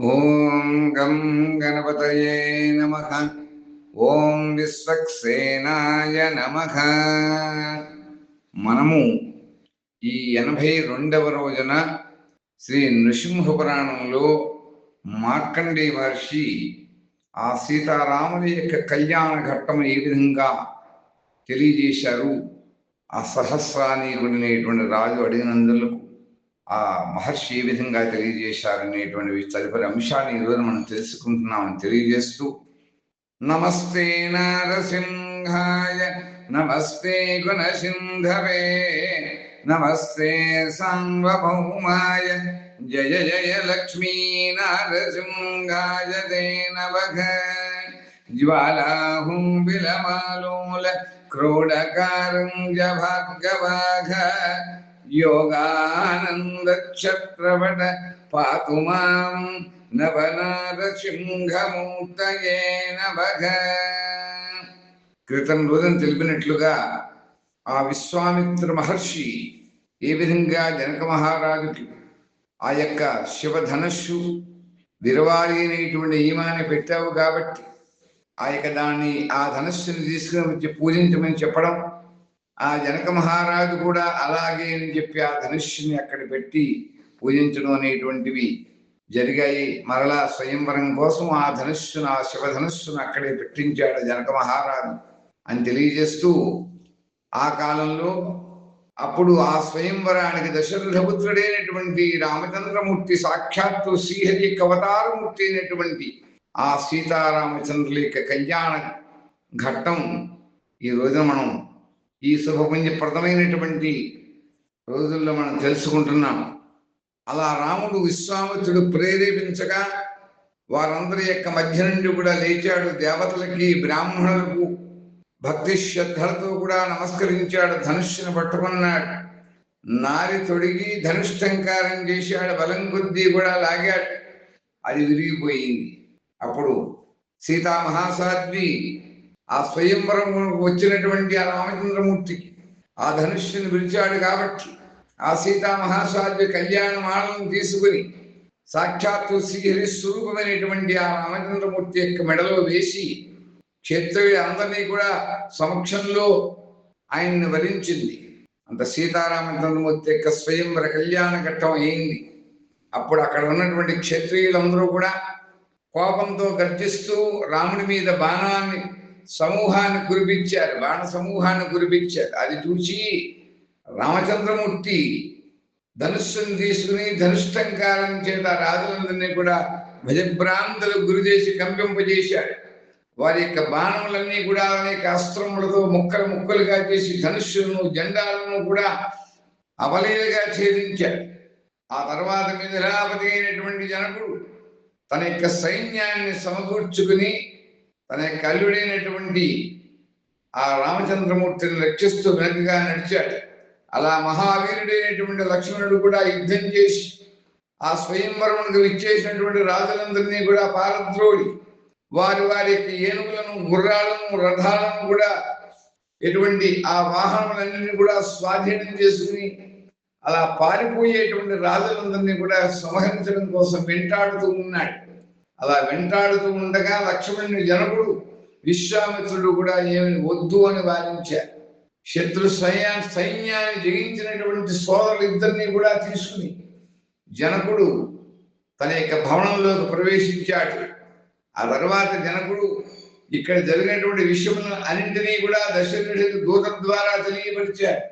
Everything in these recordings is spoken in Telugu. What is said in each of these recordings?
ఓం గం గణపతయే నమ. ఓం విశ్వక్సేనాయ నమ. మనము ఈ ఎనభై రెండవ రోజున శ్రీ నృసింహ పురాణంలో మార్కండే మహర్షి ఆ సీతారాముని యొక్క కళ్యాణ ఘట్టం ఏ విధంగా తెలియజేశారు? ఆ సహస్రానీకుడినటువంటి రాజు అడిగినందులకు ఆ మహర్షి ఏ విధంగా తెలియజేశారనేటువంటి తదుపరి అంశాన్ని ఈరోజు మనం తెలుసుకుంటున్నామని తెలియజేస్తూ నమస్తే నారసింహాయ నమస్తే గుణసింధవే నమస్తే సాంవభౌమాయ జయ జయ లక్ష్మీ నారసింహాయ దేనవఘ జ్వాలాహుం విలమాలోల క్రోడకారుంజ భాగవాఘ యోగానందక్షత్రవట పాతు మాం నవనారసింహమూర్తయే నభగ క్రితం రోజున తెలిపినట్లుగా ఆ విశ్వామిత్ర మహర్షి ఏ విధంగా జనక మహారాజుకి ఆ యొక్క శివధనస్సు విరవాలి అనేటువంటి నియమాన్ని పెట్టావు కాబట్టి ఆ యొక్క దాన్ని ఆ ధనస్సుని తీసుకుని వచ్చి పూజించమని చెప్పడం ఆ జనక మహారాజు కూడా అలాగే అని చెప్పి ఆ ధనుష్యుని అక్కడ పెట్టి పూజించడం అనేటువంటివి జరిగాయి. మరలా స్వయంవరం కోసం ఆ ధనుస్సును ఆ శివధనుస్సును అక్కడే పెట్టించాడు జనక మహారాజు అని తెలియజేస్తూ ఆ కాలంలో అప్పుడు ఆ స్వయంవరానికి దశరథపుత్రుడైనటువంటి రామచంద్రమూర్తి సాక్షాత్తు శ్రీహరి కవతారమూర్తి అయినటువంటి ఆ సీతారామచంద్రుల యొక్క కళ్యాణ ఘట్టం ఈ రోజున మనం ఈ శుభపుణ్యప్రదమైనటువంటి రోజుల్లో మనం తెలుసుకుంటున్నాం. అలా రాముడు విశ్వామిత్రుడు ప్రేరేపించగా వారందరి యొక్క మధ్య నుండి కూడా లేచాడు. దేవతలకి బ్రాహ్మణులకు భక్తి శ్రద్ధలతో కూడా నమస్కరించాడు. ధనుష్యుని పట్టుకున్నాడు నారి తొడిగి ధనుష్టంకారం చేశాడు. బలం కొద్దీ కూడా లాగాడు. అది విరిగిపోయింది. అప్పుడు సీతా మహాసాధ్వి ఆ స్వయంవరం వచ్చినటువంటి ఆ రామచంద్రమూర్తికి ఆ ధనుష్యుని విరిచాడు కాబట్టి ఆ సీతా మహాసాధ్వి కళ్యాణ మాలను తీసుకుని సాక్షాత్తు శ్రీహరి స్వరూపమైనటువంటి ఆ రామచంద్రమూర్తి యొక్క మెడలో వేసి క్షేత్రవి అందరినీ కూడా సమక్షంలో ఆయన్ని వరించింది అంత సీతారామచంద్రమూర్తి యొక్క స్వయంవర కళ్యాణ ఘట్టం అయింది. అప్పుడు అక్కడ ఉన్నటువంటి క్షత్రియులందరూ కూడా కోపంతో గర్జిస్తూ రాముడి మీద బాణాన్ని సమూహాన్ని కురిపించారు బాణ సమూహాన్ని కురిపించారు. అది చూసి రామచంద్రమూర్తి ధనుస్సును తీసుకుని ధనుష్టంకారం చేత రాజులందరినీ కూడా భజభ్రాంతులు గురిచేసి కంపింపజేశాడు. వారి యొక్క బాణములన్నీ కూడా అనేక అస్త్రములతో ముక్కలు ముక్కలుగా చేసి ధనుష్యులను జెండాలను కూడా అవలీలుగా ఛేదించాడు. ఆ తర్వాత మీద అయినటువంటి జనకుడు తన యొక్క సైన్యాన్ని సమకూర్చుకుని తన కల్లుడైనటువంటి ఆ రామచంద్రమూర్తిని రక్షిస్తూ వెనకగా నడిచాడు. అలా మహావీరుడైనటువంటి లక్ష్మణుడు కూడా యుద్ధం చేసి ఆ స్వయంవరమునకు విచ్చేసినటువంటి రాజులందరినీ కూడా పారద్రోడి వారి వారి యొక్క ఏనుగులను గుర్రాలను రథాలను కూడా ఎటువంటి ఆ వాహనములన్నింటినీ కూడా స్వాధీనం చేసుకుని అలా పారిపోయేటువంటి రాజులందరినీ కూడా సంహరించడం కోసం వెంటాడుతూ ఉన్నాడు. అలా వెంటాడుతూ ఉండగా లక్ష్మణుని జనకుడు విశ్వామిత్రుడు కూడా ఏమి వద్దు అని వారించారు శత్రు సైన్యా సైన్యాన్ని జయించినటువంటి సోదరులు ఇద్దరిని కూడా తీసుకుని జనకుడు తన యొక్క భవనంలోకి ప్రవేశించాడు. ఆ తర్వాత జనకుడు ఇక్కడ జరిగినటువంటి విషయములను అన్నింటినీ కూడా దశరథుడికి దూత ద్వారా తెలియపరిచాడు.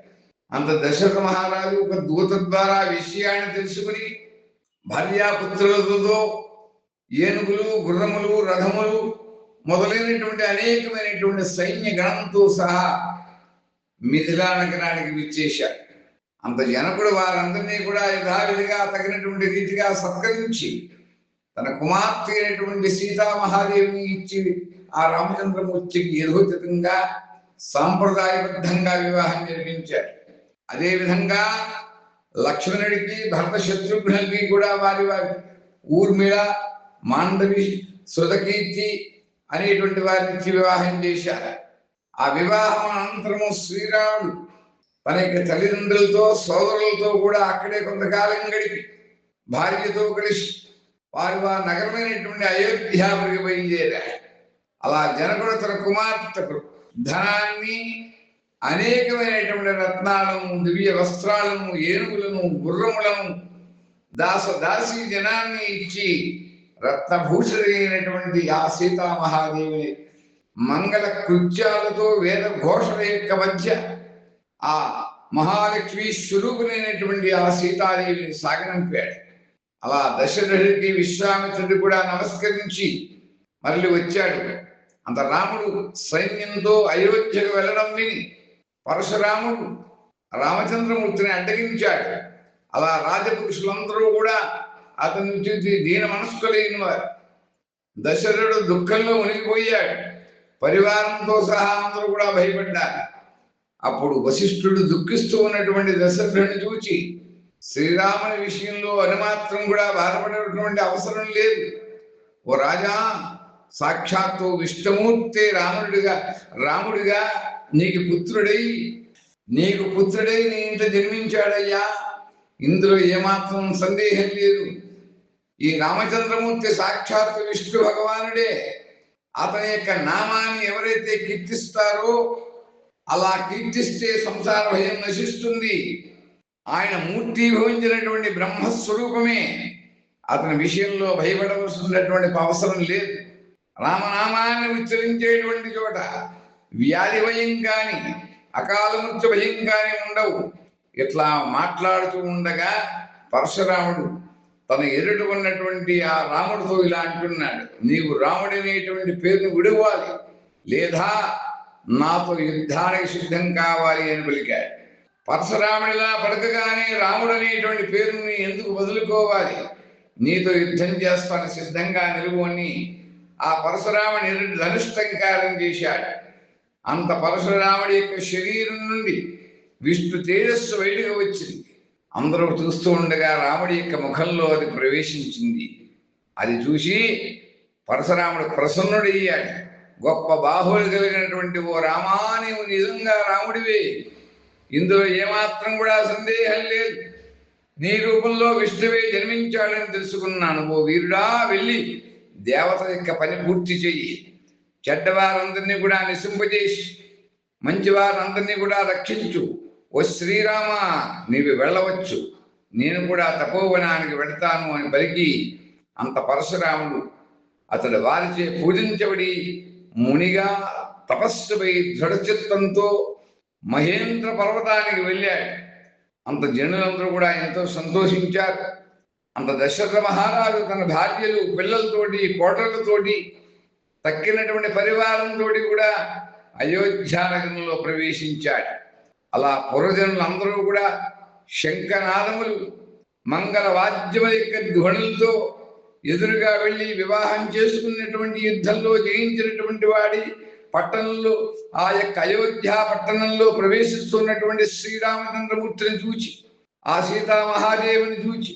అంత దశరథ మహారాజు ఒక దూత ద్వారా విషయాన్ని తెలుసుకుని భార్యాపుత్రులతో ఏనుగులు గుర్రములు రథములు మొదలైనటువంటి అనేకమైనటువంటి సైన్య గణంతో సహా మిథిలా నగరానికి విచ్చేశారు. అంత జనకుడు వారందరినీ కూడా యథావిధిగా తగినటువంటి రీతిగా సత్కరించి తన కుమార్తె అయినటువంటి సీతామహాదేవిని ఇచ్చి ఆ రామచంద్రమూర్తికి యథోచితంగా సాంప్రదాయబద్ధంగా వివాహం జరిపించారు. అదేవిధంగా లక్ష్మణుడికి భరత శత్రుఘ్నుడికి కూడా వారి వారి ఊర్మిళ మాండవి సుధకీర్తి అనేటువంటి వారికి వివాహం చేశారు. ఆ వివాహం అనంతరము శ్రీరాముడు తన యొక్క తల్లిదండ్రులతో సోదరులతో కూడా అక్కడే కొంతకాలం గడిపి భార్యతో కలిసి వారు వారి నగరమైనటువంటి అయోధ్యాపురికి బయలుదేరారు. అలా జనకుడు తన కుమార్తెకు ధనాన్ని అనేకమైనటువంటి రత్నాలను దివ్య వస్త్రాలను ఏనుగులను గుర్రములను దాస దాసి జనాన్ని ఇచ్చి రత్నభూషణైనటువంటి ఆ సీతామహాదేవి మంగళ కృత్యాలతో వేద ఘోషల యొక్క మధ్య ఆ మహాలక్ష్మి స్వరూపునైనటువంటి ఆ సీతాదేవిని సాగనంపాడు. అలా దశరథుడికి విశ్వామిత్రుడు కూడా నమస్కరించి మళ్ళీ వచ్చాడు. అంత రాముడు సైన్యంతో అయోధ్యకు వెళ్ళడం విని పరశురాముడు రామచంద్రమూర్తిని అడ్డగించాడు. అలా రాజపురుషులందరూ కూడా అతను చూసి దీన మనస్కులైన వారు. దశరథుడు దుఃఖంలో మునిగిపోయాడు. పరివారంతో సహా అందరూ కూడా భయపడ్డారు. అప్పుడు వశిష్ఠుడు దుఃఖిస్తూ ఉన్నటువంటి దశరథుడిని చూచి శ్రీరాముని విషయంలో అనుమాత్రం కూడా బాధపడేటువంటి అవసరం లేదు. ఓ రాజా సాక్షాత్తు విష్ణుమూర్తి రాముడిగా రాముడిగా నీకు పుత్రుడై నీకు పుత్రుడై నీ ఇంట జన్మించాడయ్యా. ఇందులో ఏమాత్రం సందేహం లేదు. ఈ రామచంద్రమూర్తి సాక్షాత్తు విష్ణు భగవానుడే. అతని యొక్క నామాన్ని ఎవరైతే కీర్తిస్తారో అలా కీర్తిస్తే సంసార భయం నశిస్తుంది. ఆయన మూర్తి భవించినటువంటి బ్రహ్మస్వరూపమే. అతని విషయంలో భయపడవలసినటువంటి అవసరం లేదు. రామనామాన్ని ఉచ్చరించేటువంటి చోట వ్యాధి భయం కానీ అకాల మృత్యు భయం కానీ ఉండవు. ఇట్లా మాట్లాడుతూ ఉండగా పరశురాముడు తన ఎదుట ఉన్నటువంటి ఆ రాముడితో ఇలా అంటున్నాడు నీవు రాముడనేటువంటి పేరును విడవాలి లేదా నాతో యుద్ధానికి సిద్ధం కావాలి అని పలికాడు. పరశురాముడిలా పలకగానే రాముడు అనేటువంటి పేరుని ఎందుకు వదులుకోవాలి? నీతో యుద్ధం చేస్తాను సిద్ధంగా నిలువు అని ఆ పరశురాముడి ఎదుట ధనుష్టంకారం చేశాడు. అంత పరశురాముడి యొక్క శరీరం నుండి విష్ణు తేజస్సు బయటకు వచ్చింది. అందరూ చూస్తూ ఉండగా రాముడి యొక్క ముఖంలో అది ప్రవేశించింది. అది చూసి పరశురాముడు ప్రసన్నుడయ్యాడు. గొప్ప బాహువులు కలిగినటువంటి ఓ రామా నీవు నిజంగా రాముడివే. ఇందులో ఏమాత్రం కూడా సందేహం లేదు. నీ రూపంలో విష్ణువే జన్మించాడని తెలుసుకున్నాను. ఓ వీరుడా వెళ్ళి దేవత యొక్క పని పూర్తి చెయ్యి. చెడ్డవారందరినీ కూడా నిశింపజేసి మంచివారందరినీ కూడా రక్షించు. ఓ శ్రీరామ నీవు వెళ్ళవచ్చు. నేను కూడా తపోవనానికి వెడతాను అని పలికి అంత పరశురాముడు అతడు వారిచే పూజించబడి మునిగా తపస్సుపై దృఢచిత్తంతో మహేంద్ర పర్వతానికి వెళ్ళాడు. అంత జనులందరూ కూడా ఎంతో సంతోషించారు. అంత దశరథ మహారాజు తన భార్యలు పిల్లలతోటి కోటలతోటి తక్కినటువంటి పరివారంతో కూడా అయోధ్యానగరంలో ప్రవేశించాడు. అలా పూర్వజనులందరూ కూడా శంఖనాదములు మంగళ వాద్యముల యొక్క ధ్వనులతో ఎదురుగా వెళ్ళి వివాహం చేసుకున్నటువంటి యుద్ధంలో జయించినటువంటి వాడి పట్టణంలో ఆ యొక్క అయోధ్య పట్టణంలో ప్రవేశిస్తున్నటువంటి శ్రీరామచంద్రమూర్తిని చూచి ఆ సీతామహాదేవిని చూచి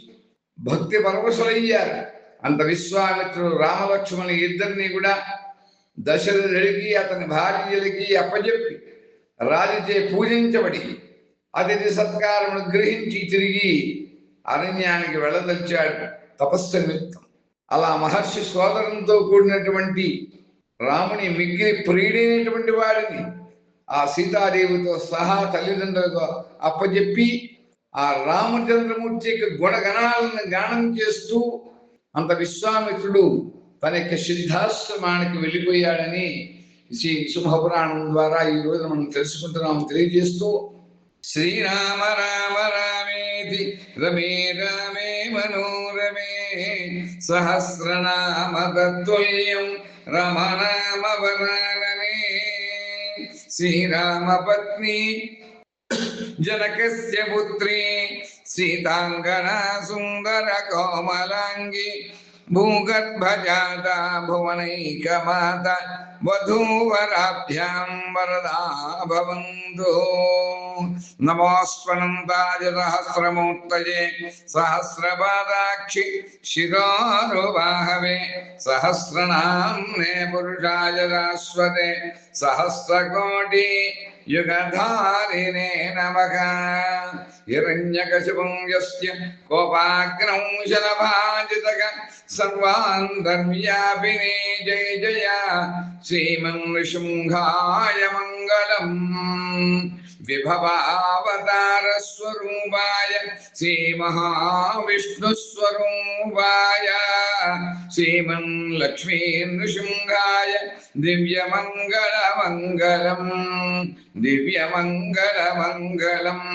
భక్తి పరవశులయ్యారు. అంత విశ్వామిత్రుడు రామలక్ష్మణుని ఇద్దరిని కూడా దశరథుడికి అతని భార్యలకి అప్పజెప్పి రాజుచే పూజించబడి అతిథి సత్కారమును గ్రహించి తిరిగి అరణ్యానికి వెళ్ళదొచ్చాడు తపస్సు నిమిత్తం. అలా మహర్షి సోదరంతో కూడినటువంటి రాముని మిగిలి ప్రియుడైనటువంటి వాడిని ఆ సీతాదేవితో సహా తల్లిదండ్రులతో అప్పజెప్పి ఆ రామచంద్రమూర్తి యొక్క గుణగణాలను గానం చేస్తూ అంత విశ్వామిత్రుడు తన యొక్క సిద్ధాశ్రమానికి వెళ్ళిపోయాడని శ్రీ సింహపురాణం ద్వారా ఈ రోజు మనం తెలుసుకుంటున్నాం తెలియజేస్తూ శ్రీరామ రామ రామేతి రమే రామే మనోరమే సహస్రనామ తత్తుల్యం రమనామ వరాననే. శ్రీరామ పత్ని జనకస్య పుత్రి సీతాంగనా సుందర కోమలాంగి भूगर्भजाता भुवनैकमाता वधूवराभ्यां वरदा भवन्तु नमोऽस्वनन्ताय सहस्रमूर्तये सहस्रपादाक्षि शिरोरुबाहवे सहस्रनाम्ने पुरुषाय शाश्वते सहस्रकोटि యుగధారిణే నమ హిరణ్యకశిపం యస్య కోపాగ్నౌ శలభాజితక సర్వాంతర్వ్యాపిని జయ జయ శ్రీమన్ శృంఘాయ మంగళం विभवावतारस्वरूपाय श्रीमहाविष्णुस्वरूपाय श्रीमन्लक्ष्मीनृशृङ्गाय दिव्यमङ्गलमङ्गलम् दिव्यमङ्गलमङ्गलम्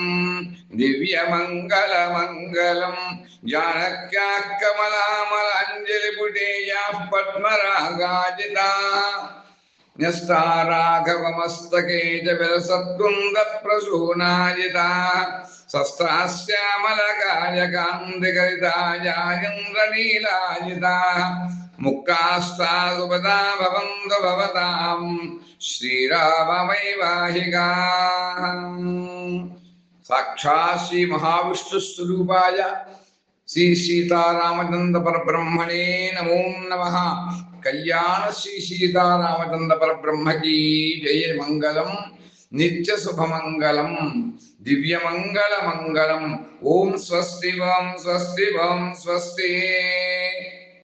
दिव्यमङ्गलमङ्गलम् जानक्याः कमलामलाञ्जलिपुटेयाः पद्मरागाजिता न्यस्ताराघवमस्तके च विलसत्कुन्दप्रसूनाजिता शस्त्रास्यामलकायकान्तिकरितायान्द्रनीलाजिता मुक्तास्तादुपदा भवन्तु भवतां श्रीरामवैवाहिका साक्षात् श्री महाविष्णुस्वरूपाय శ్రీ సీతారామచంద్ర పరబ్రహ్మణే నమో నమ. కళ్యాణ శ్రీ సీతారామచంద్ర పరబ్రహ్మకి జయ మంగళం నిత్య శుభమంగళం దివ్యమంగళ మంగళం ఓం స్వస్తి ఓం స్వస్తి ఓం స్వస్తి.